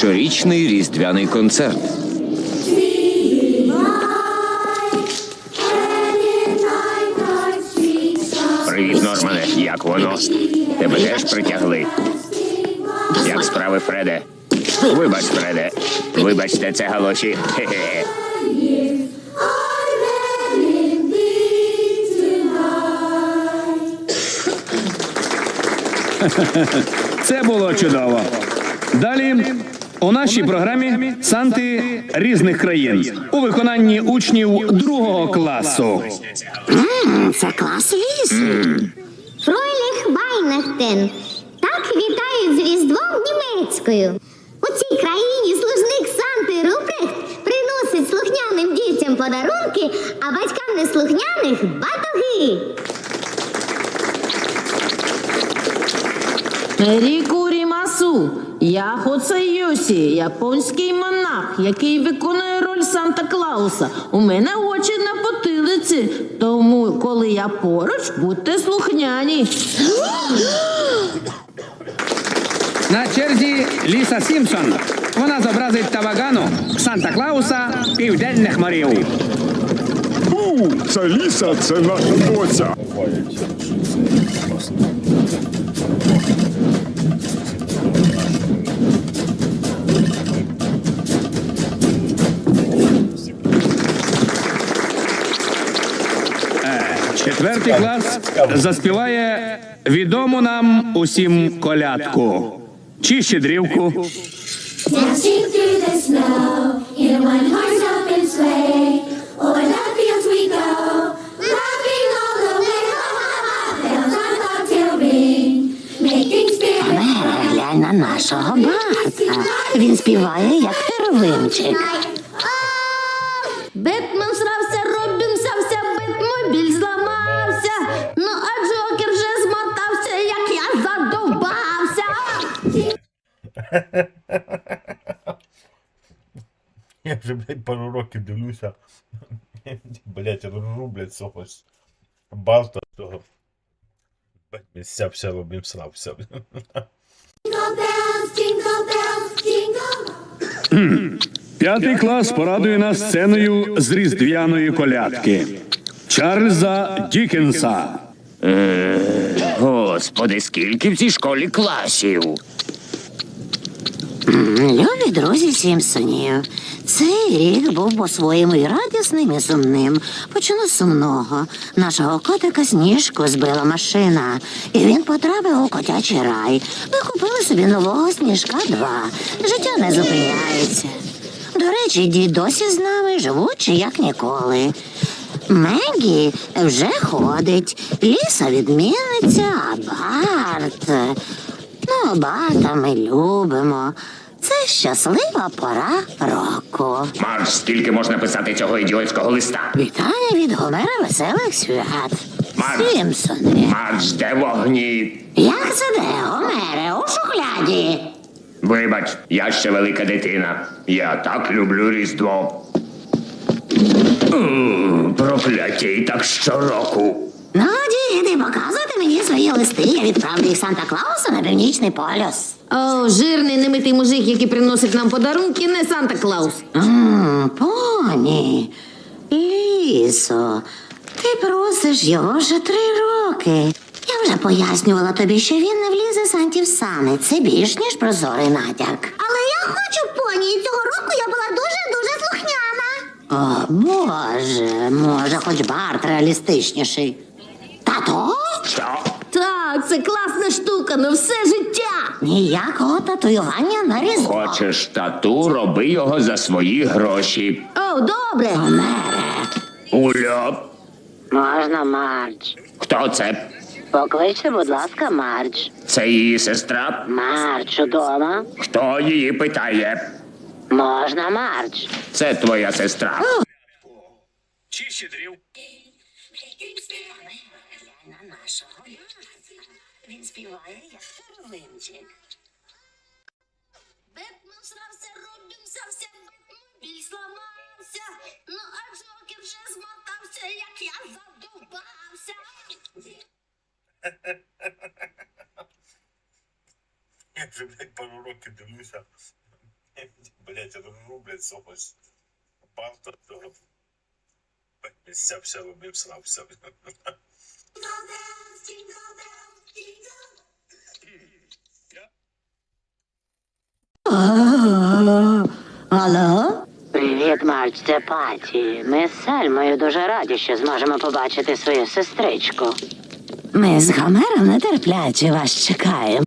щорічний різдвяний концерт. Привіт, Нормане. Як воно? Тебе теж притягли? Як справи, Фреде? Вибач, Фреде. Вибачте, це галоші. Хе-хе. Це було чудово. Далі у нашій програмі санти різних країн у виконанні учнів другого класу. Це клас лісу. Фройліх Вайнахтен. Так вітають з Різдвом німецькою. У цій країні служник Санти Рупрехт приносить слухняним дітям подарунки, а батькам неслухняних батоги. Ріку Рімасу, я Хоцайосі, японський монах, який виконує роль Санта Клауса. У мене очі на потилиці, тому коли я поруч, будьте слухняні. На черзі Ліса Сімпсон. Вона зобразить Тавагану, Санта Клауса південних морів. Фу, це ліса, це наша доця. Четвертий клас заспіває відому нам усім колядку. Чи щедрівку. Dancing through the snow in a one horse open sleigh. Over the fields we go, laughing all the way. Ha ha ha! Bells on bobtail ring, making spirits Мера, глянь на нашого брата. Він співає як первинчик. Бетмен Я вже, блядь, пару років дивлюся. Блядь, ржу, блядь, цього ж Барта того. Блядь, сявся, робім срався. П'ятий клас порадує нас сценою з різдвяної колядки. Чарльза Дікенса. Господи, скільки в цій школі класів? Любі друзі Сімпсонів. Цей рік був по-своєму і радісним, і сумним. Почну сумного. Нашого котика сніжку збила машина, і він потрапив у котячий рай. Ми купили собі нового сніжка два. Життя не зупиняється. До речі, дід досі з нами, живучи як ніколи. Мегі вже ходить, ліса відміниться, а Барт. Ну, Барта ми любимо. Це щаслива пора року. Марш, скільки можна писати цього ідіотського листа? Вітання від Гомера веселих свят. Марш. Сімпсони. Марш, де вогні? Як це де, Гомере, у шухляді? Вибач, я ще велика дитина. Я так люблю Різдво. М, Прокляття і так щороку. Ну, діти, показуйте мені свої листи. Я відправлю їх Санта Клауса на північний полюс. О, жирний немитий мужик, який приносить нам подарунки, не Санта Клаус. Поні. Лісо, ти просиш його вже три роки. Я вже пояснювала тобі, що він не влізе Санті в сани. Це більш ніж прозорий натяк. Але я хочу поні, і цього року я була дуже-дуже слухняна. О, Боже, може, хоч Барт реалістичніший. Тато? Що? Так, це класна штука на все життя. Ніякого татуювання на різдво. Хочеш тату, роби його за свої гроші. О, добре. Уля, Можна, Мардж. хто це? Покличте, будь ласка, Мардж. Це її сестра? Мардж удома. Хто її питає? Можна, Мардж. Це твоя сестра. Чи щедрів. На нашого Він співає як первинчик. Бетмен срався, Робін сався, Бетмобіль зламався. Ну а Джокер вже змотався, як я задовбався. Я вже, блядь, пару років дивлюся. Блять, рублять сохось. Барта того. Блять, він сявся, обімсрався. Алло? Привіт, Марч, це Паті. Ми з Сельмою дуже раді, що зможемо побачити свою сестричку. Ми з Гомером нетерпляче вас чекаємо.